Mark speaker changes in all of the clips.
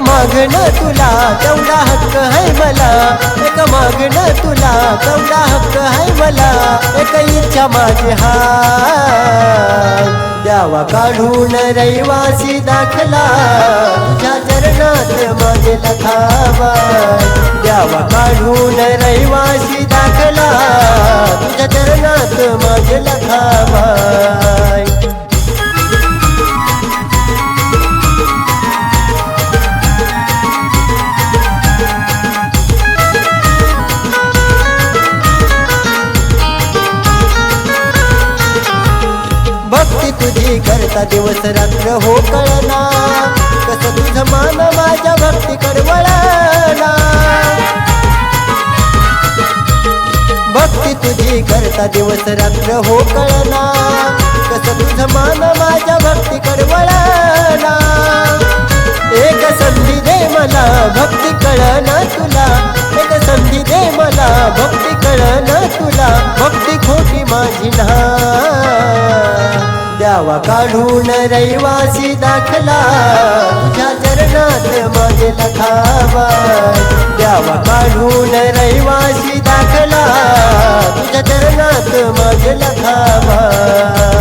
Speaker 1: मागणं तुला तेवढा हक्क है मला. एक मागणं तुला तेवढा हक्क है मला. एक इच्छा माझी हा द्यावा काढून रहिवासी दाखला. तुझ्या चरणात माझे लखावा द्यावा काढून रहिवासी दाखला. तुझ्या चरणात माझे लखावा हो भक्ती तुझी करता दिवस रात्र हो कळना. कस तुझं मान माझ्या भक्ती कडवळना भक्ती तुझी करता दिवस रात्र हो कळना. कस तुझं मान माझ्या भक्ती कडवळना एक संधी दे मला भक्ती कळना तुला. एक संधी दे मला भक्ती कळना तुला. भक्ती खोटी माझी ना. द्यावा काढून रहिवासी दाखला. तुझ्या चरणात माझे लखावा. द्यावा काढून रहिवासी दाखला. तुझ्या चरणात माझे लखावा.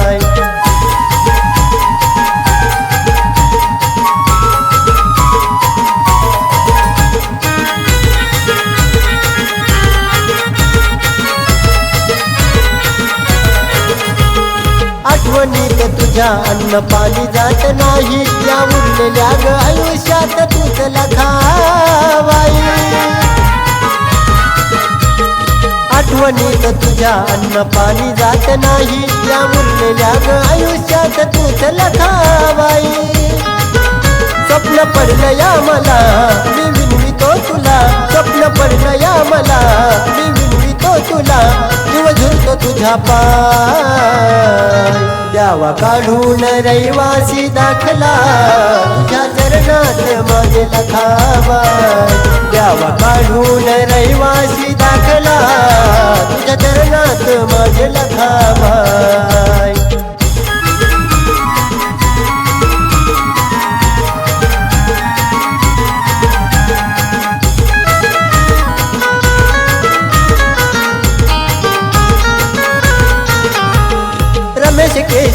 Speaker 1: तुझ्या अन्न पाणी जात नाही त्या उरलेल्या ग आयुष्यात तुझ लखावाई आठवणीत तुझ्या अन्न पाणी जात नाही त्या उरलेल्या ग आयुष्यात तुझ लखावाई स्वप्न पडलं या मला मी विनवितो तुला. स्वप्न पडलं या मला मी विनवितो तुला. जीव झुरतो तुझ्या पा द्यावा काढून रहिवासी दाखला. तुझ्या चरणात माझे लखावा द्यावा काढून रहिवासी दाखला. तुझ्या चरणात माझे लखावा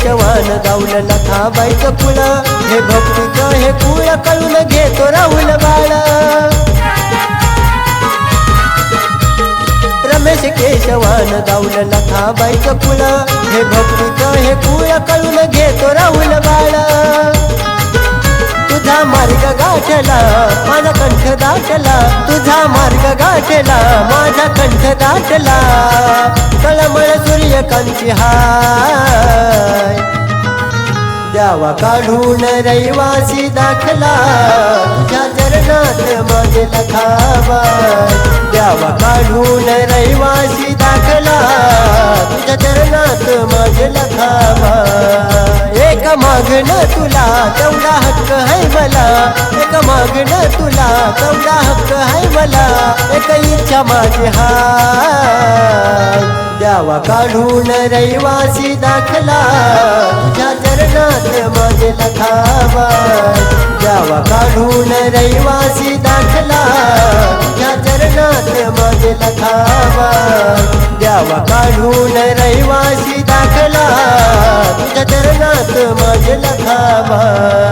Speaker 1: केशवान गावलं न थांबायचं कुळ हे भक्तीच हे कुळ कळून घेतो राहुल बाळ. रमेश केशवान गावलं न थांबायचं कुळ हे भक्तीच हे कुळ कळून घेतो राहुल बाळ. तुझा मार्ग गाठला माझा कंठ दाटला. तुझा मार्ग गाठला माझा कंठ दाटला. तळमळ सूर्यकांती हाय. द्यावा काढून रहिवासी दाखला. तुझ्या चरणात माझे लखावा द्यावा काढून रहिवासी दाखला. तुझ्या चरणात माझे लखावा एक मागणं तुला तेवढा हक्क है मला. एक मागण तुला? तेवढा हक्क आहे मला. एक इच्छा माझी हा द्यावा काढून रहिवासी दाखला. तुझ्या चरणात माझे लखावा द्यावा काढून रहिवासी दाखला. तुझ्या चरणात माझे लखावा द्यावा काढून रहिवासी दाखला. तुझ्या चरणात माझे लखावा